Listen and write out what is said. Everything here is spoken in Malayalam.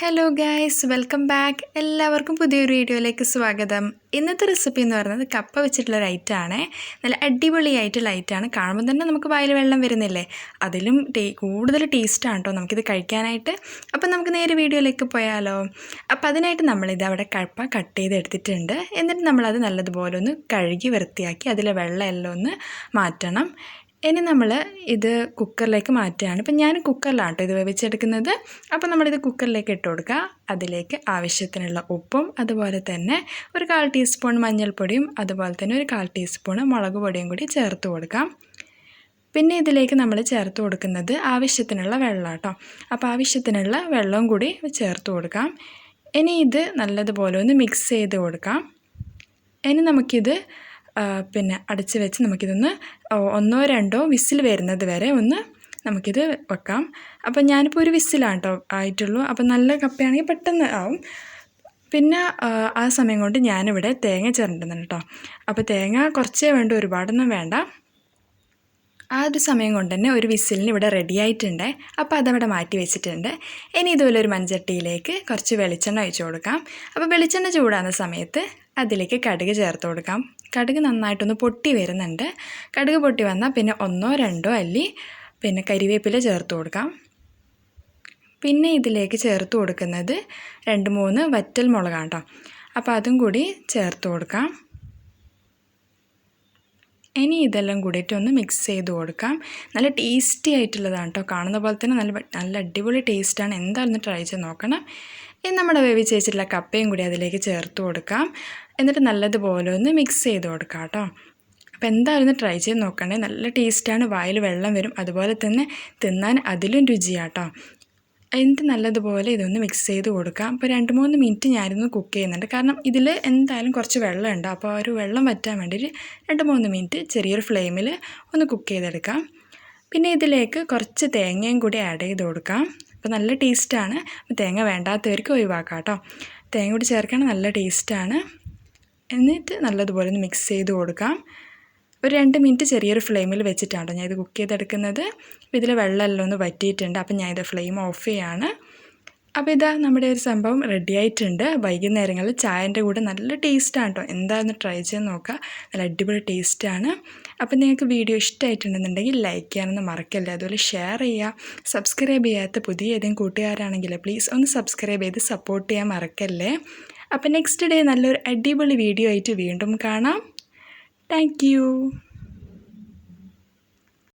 ഹലോ ഗായ്സ് വെൽക്കം ബാക്ക് എല്ലാവർക്കും പുതിയൊരു വീഡിയോയിലേക്ക് സ്വാഗതം. ഇന്നത്തെ റെസിപ്പി എന്ന് പറയുന്നത് കപ്പ വെച്ചിട്ടുള്ള ലൈറ്റാണ് നല്ല അടിപൊളിയായിട്ടുള്ള ലൈറ്റാണ് കാണുമ്പോൾ തന്നെ നമുക്ക് വായിൽ വെള്ളം വരുന്നില്ലേ? അതിലും ടേ കൂടുതൽ ടേസ്റ്റാണ് കേട്ടോ നമുക്കിത് കഴിക്കാനായിട്ട്. അപ്പം നമുക്ക് നേരെ വീഡിയോയിലേക്ക് പോയാലോ. അപ്പോൾ അതിനായിട്ട് നമ്മളിത് അവിടെ കപ്പ കട്ട് ചെയ്ത് എടുത്തിട്ടുണ്ട് എന്നിട്ട് നമ്മളത് നല്ലതുപോലെ ഒന്ന് കഴുകി വൃത്തിയാക്കി അതിലെ വെള്ളം എല്ലാം ഒന്ന് മാറ്റണം. ഇനി നമ്മൾ ഇത് കുക്കറിലേക്ക് മാറ്റുകയാണ്. ഇപ്പം ഞാൻ കുക്കറിലാണ് കേട്ടോ ഇത് വേവിച്ചെടുക്കുന്നത്. അപ്പോൾ നമ്മളിത് കുക്കറിലേക്ക് ഇട്ട് കൊടുക്കുക. അതിലേക്ക് ആവശ്യത്തിനുള്ള ഉപ്പും അതുപോലെ തന്നെ ഒരു കാൽ ടീസ്പൂൺ മഞ്ഞൾപ്പൊടിയും അതുപോലെ തന്നെ ഒരു കാൽ ടീസ്പൂൺ മുളക് പൊടിയും കൂടി ചേർത്ത് കൊടുക്കാം. പിന്നെ ഇതിലേക്ക് നമ്മൾ ചേർത്ത് കൊടുക്കുന്നത് ആവശ്യത്തിനുള്ള വെള്ളം കേട്ടോ അപ്പോൾ ആവശ്യത്തിനുള്ള വെള്ളവും കൂടി ചേർത്ത് കൊടുക്കാം. ഇനി ഇത് നല്ലതുപോലെ ഒന്ന് മിക്സ് ചെയ്ത് കൊടുക്കാം. ഇനി നമുക്കിത് പിന്നെ അടച്ച് വെച്ച് നമുക്കിതൊന്ന് ഒന്നോ രണ്ടോ വിസിൽ വരുന്നത് വരെ ഒന്ന് നമുക്കിത് വെക്കാം. അപ്പം ഞാനിപ്പോൾ ഒരു വിസിലാണ് കേട്ടോ ആയിട്ടുള്ളൂ. അപ്പം നല്ല കപ്പയാണെങ്കിൽ പെട്ടെന്ന് ആവും. പിന്നെ ആ സമയം കൊണ്ട് ഞാനിവിടെ തേങ്ങ ചേർന്നിട്ടുണ്ട് കേട്ടോ. അപ്പോൾ തേങ്ങ കുറച്ചേ വേണ്ട ഒരുപാടൊന്നും വേണ്ട. ആ ഒരു സമയം കൊണ്ട് തന്നെ ഒരു വിസിലിന് ഇവിടെ റെഡി ആയിട്ടുണ്ട്. അപ്പോൾ അതവിടെ മാറ്റി വെച്ചിട്ടുണ്ട്. ഇനി ഇതുപോലെ ഒരു മൺചട്ടിയിലേക്ക് കുറച്ച് വെളിച്ചെണ്ണ ഒഴിച്ചു കൊടുക്കാം. അപ്പോൾ വെളിച്ചെണ്ണ ചൂടാകുന്ന സമയത്ത് അതിലേക്ക് കടുക് ചേർത്ത് കൊടുക്കാം. കടുക് നന്നായിട്ടൊന്ന് പൊട്ടി വരുന്നുണ്ട്. കടുക് പൊട്ടി വന്നാൽ പിന്നെ ഒന്നോ രണ്ടോ അല്ലി പിന്നെ കരിവേപ്പില ചേർത്ത് കൊടുക്കാം. പിന്നെ ഇതിലേക്ക് ചേർത്ത് കൊടുക്കുന്നത് രണ്ട് മൂന്ന് വറ്റൽ മുളകാണ് കേട്ടോ അപ്പോൾ അതും കൂടി ചേർത്ത് കൊടുക്കാം. ഇനി ഇതെല്ലാം കൂടിയിട്ട് ഒന്ന് മിക്സ് ചെയ്ത് കൊടുക്കാം. നല്ല ടേസ്റ്റി ആയിട്ടുള്ളതാണ് കേട്ടോ കാണുന്ന പോലെ തന്നെ നല്ല നല്ല അടിപൊളി ടേസ്റ്റാണ് എന്തായാലും ട്രൈ ചെയ്ത് നോക്കണം. ഇനി നമ്മുടെ വേവിച്ച് വെച്ചിട്ടുള്ള കപ്പയും കൂടി അതിലേക്ക് ചേർത്ത് കൊടുക്കാം. എന്നിട്ട് നല്ലതുപോലെ ഒന്ന് മിക്സ് ചെയ്ത് കൊടുക്കാം കേട്ടോ. അപ്പോൾ എന്തായാലും ട്രൈ ചെയ്ത് നോക്കണേ. നല്ല ടേസ്റ്റാണ് വായിൽ വെള്ളം വരും. അതുപോലെ തന്നെ തിന്നാൻ അതിലും രുചിയാട്ടോ എന്നിട്ട് നല്ലതുപോലെ ഇതൊന്ന് മിക്സ് ചെയ്ത് കൊടുക്കാം. അപ്പോൾ രണ്ട് മൂന്ന് മിനിറ്റ് ഞാനിന്ന് കുക്ക് ചെയ്യുന്നുണ്ട്. കാരണം ഇതിൽ എന്തായാലും കുറച്ച് വെള്ളം ഉണ്ട്. അപ്പോൾ ആ ഒരു വെള്ളം വറ്റാൻ വേണ്ടിയിട്ട് രണ്ട് മൂന്ന് മിനിറ്റ് ചെറിയൊരു ഫ്ലെയിമിൽ ഒന്ന് കുക്ക് ചെയ്തെടുക്കാം. പിന്നെ ഇതിലേക്ക് കുറച്ച് തേങ്ങയും കൂടി ആഡ് ചെയ്ത് കൊടുക്കാം. അപ്പോൾ നല്ല ടേസ്റ്റാണ് തേങ്ങ വേണ്ടാത്തവർക്ക് ഒഴിവാക്കാം കേട്ടോ. തേങ്ങ കൂടി ചേർക്കണം നല്ല ടേസ്റ്റാണ് എന്നിട്ട് നല്ലതുപോലെ ഒന്ന് മിക്സ് ചെയ്ത് കൊടുക്കാം. ഒരു രണ്ട് മിനിറ്റ് ചെറിയൊരു ഫ്ലെയിമിൽ വെച്ചിട്ടാണ് ഞാൻ ഇത് കുക്ക് ചെയ്തെടുക്കുന്നത്. ഇതിൽ വെള്ളമെല്ലാം ഒന്ന് വറ്റിയിട്ടുണ്ട്. അപ്പം ഞാൻ ഇത് ഫ്ലെയിം ഓഫ് ചെയ്യാണ്. അപ്പോൾ ഇതാ നമ്മുടെ ഒരു സംഭവം റെഡി ആയിട്ടുണ്ട്. വൈകുന്നേരങ്ങളിൽ ചായന്റെ കൂടെ നല്ല ടേസ്റ്റാണ് കേട്ടോ എന്താണെന്ന് ട്രൈ ചെയ്ത് നോക്കുക നല്ല അടിപൊളി ടേസ്റ്റാണ് അപ്പോൾ നിങ്ങൾക്ക് വീഡിയോ ഇഷ്ടമായിട്ടുണ്ടെന്നുണ്ടെങ്കിൽ ലൈക്ക് ചെയ്യാനൊന്നും മറക്കല്ലേ. അതുപോലെ ഷെയർ ചെയ്യുക സബ്സ്ക്രൈബ് ചെയ്യാത്ത പുതിയ ഏതെങ്കിലും കൂട്ടുകാരാണെങ്കിൽ പ്ലീസ് ഒന്ന് സബ്സ്ക്രൈബ് ചെയ്ത് സപ്പോർട്ട് ചെയ്യാൻ മറക്കല്ലേ. അപ്പോൾ നെക്സ്റ്റ് ഡേ നല്ലൊരു അടിപൊളി വീഡിയോ ആയിട്ട് വീണ്ടും കാണാം. താങ്ക്